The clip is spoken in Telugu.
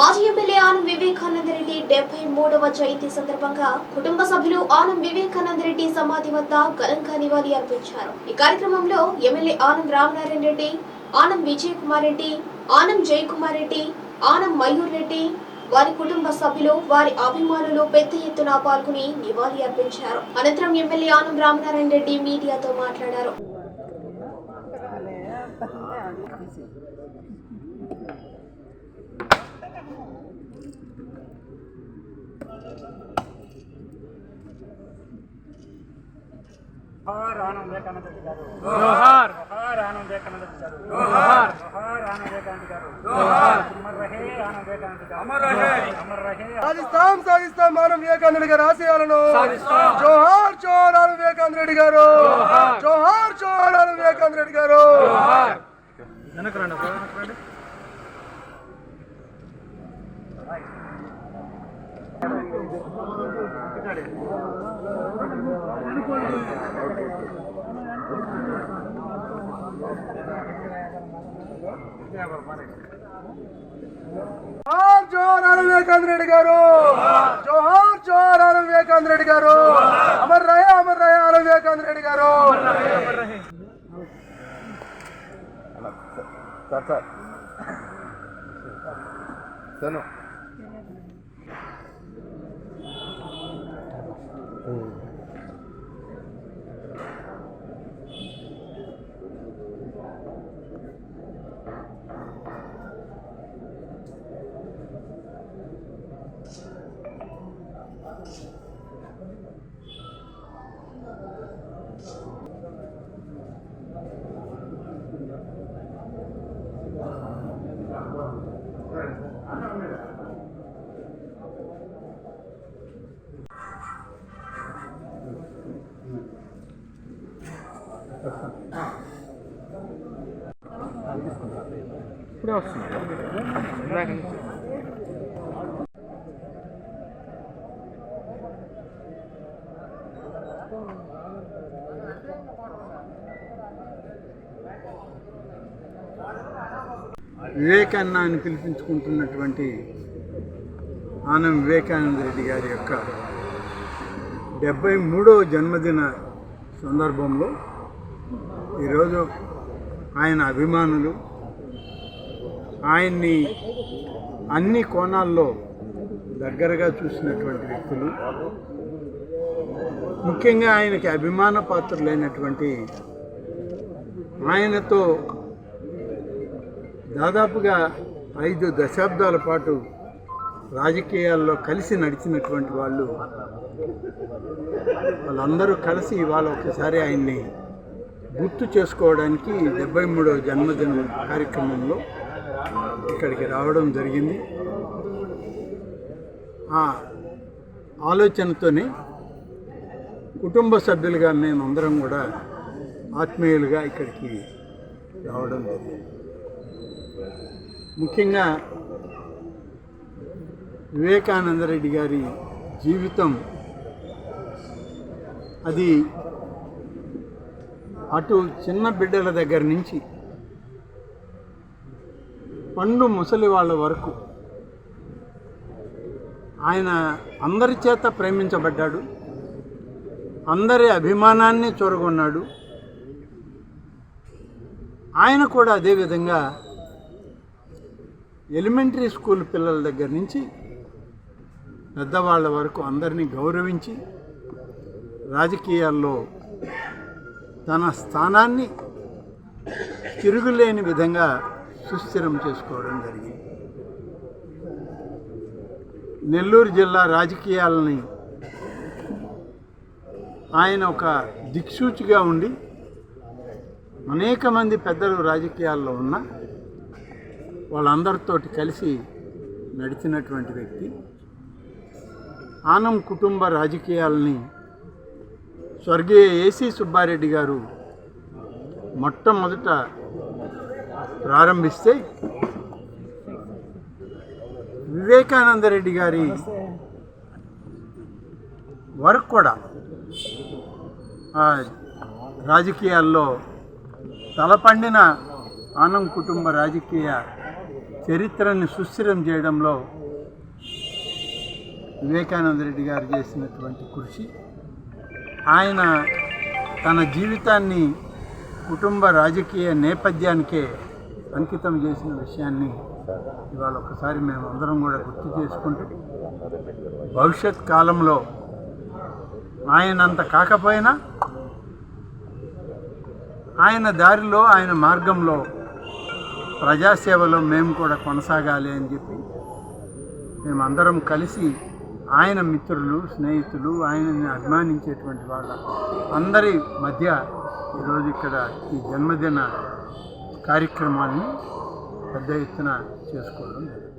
మాజీ ఎమ్మెల్యే ఆనం వివేకానంద రెడ్డి డెబ్బై మూడవ జయంతి సందర్భంగా కుటుంబ సభ్యులు ఆనం వివేకానంద రెడ్డి సమాధి వద్ద ఘనంగా నివాళి అర్పించారు. ఈ కార్యక్రమంలో ఎమ్మెల్యే ఆనం రామనారాయణ రెడ్డి ఆనం విజయ్ కుమార్ రెడ్డి ఆనం జయకుమార్ రెడ్డి ఆనం మయూర్ రెడ్డి వారి కుటుంబ సభ్యులు వారి అభిమానులు పెద్ద ఎత్తున పాల్గొని నివాళి అర్పించారు. అనంతరం ఎమ్మెల్యే ఆనం రామనారాయణ రెడ్డి మీడియాతో మాట్లాడారు. జోహార్ ఆనం వివేకానంద రెడ్డి గారు. జోహార్ జోహార్ ఆనం వివేకానంద రెడ్డి గారు. జోహార్ జోహార్ ఆనం వివేకానంద గారు. జోహార్ అమర్ రహే ఆనం వివేకానంద గారు. అమర్ రహే. అమర్ రహే సాధిస్తాం సాధిస్తాం మానవ వివేకానంద గారి ఆశయాలను. సాధిస్తాం. జోహార్ జోహార్ ఆనం వివేకానంద రెడ్డి గారు. జోహార్. జోహార్ జోహార్ ఆనం వివేకానంద రెడ్డి గారు. జోహార్. వెనక రండి అబ్బా, వెనక రండి. జోహార్ జోహార్ ఆనం వివేకానంద రెడ్డి గారు. జోహార్ జోహార్ ఆనం వివేకానంద రెడ్డి గారు. అమర్ రహే అమర్ రహే ఆనం వివేకానంద రెడ్డి గారు. Sir sir. సార్ 풀어왔습니다. 네. వివేకాన్న అని పిలిపించుకుంటున్నటువంటి ఆనం వివేకానంద రెడ్డి గారి యొక్క డెబ్బై మూడవ జన్మదిన సందర్భంలో ఈరోజు ఆయన అభిమానులు ఆయన్ని అన్ని కోణాల్లో దగ్గరగా చూసినటువంటి వ్యక్తులు ముఖ్యంగా ఆయనకి అభిమాన పాత్రులైనటువంటి ఆయనతో దాదాపుగా ఐదు దశాబ్దాల పాటు రాజకీయాల్లో కలిసి నడిచినటువంటి వాళ్ళు వాళ్ళందరూ కలిసి ఇవాళ ఒకసారి ఆయన్ని గుర్తు చేసుకోవడానికి డెబ్బై మూడవ జన్మదిన కార్యక్రమంలో ఇక్కడికి రావడం జరిగింది. ఆ ఆలోచనతోనే కుటుంబ సభ్యులుగా మేమందరం కూడా ఆత్మీయులుగా ఇక్కడికి రావడం జరిగింది. ముఖ్యంగా వివేకానంద రెడ్డి గారి జీవితం అది అటు చిన్న బిడ్డల దగ్గర నుంచి పండు ముసలి వాళ్ళ వరకు ఆయన అందరి చేత ప్రేమించబడ్డాడు అందరి అభిమానాన్ని చొరగొన్నాడు. ఆయన కూడా అదేవిధంగా ఎలిమెంటరీ స్కూల్ పిల్లల దగ్గర నుంచి పెద్దవాళ్ళ వరకు అందరినీ గౌరవించి రాజకీయాల్లో తన స్థానాన్ని తిరుగులేని విధంగా సుస్థిరం చేసుకోవడం జరిగింది. నెల్లూరు జిల్లా రాజకీయాలని ఆయన ఒక దిక్సూచిగా ఉండి అనేక మంది పెద్దలు రాజకీయాల్లో ఉన్న వాళ్ళందరితోటి కలిసి నడిచినటువంటి వ్యక్తి. ఆనం కుటుంబ రాజకీయాలని స్వర్గీయ ఏసీ సుబ్బారెడ్డి గారు మొట్టమొదట ప్రారంభిస్తే వివేకానంద రెడ్డి గారి వరకు కూడా రాజకీయాల్లో తలపండిన ఆనం కుటుంబ రాజకీయ చరిత్రని సుస్థిరం చేయడంలో వివేకానంద రెడ్డి గారు చేసినటువంటి కృషి. ఆయన తన జీవితాన్ని కుటుంబ రాజకీయ నేపథ్యానికే అంకితం చేసిన విషయాన్ని ఇవాళ ఒకసారి మేము అందరం కూడా గుర్తు చేసుకుంటూ భవిష్యత్ కాలంలో ఆయనంత కాకపోయినా ఆయన దారిలో ఆయన మార్గంలో ప్రజాసేవలో మేము కూడా కొనసాగాలి అని చెప్పి మేమందరం కలిసి ఆయన మిత్రులు స్నేహితులు ఆయనని అభిమానించేటువంటి వాళ్ళ అందరి మధ్య ఈరోజు ఇక్కడ ఈ జన్మదిన కార్యక్రమాన్ని పెద్ద ఎత్తున చేసుకోవడం జరిగింది.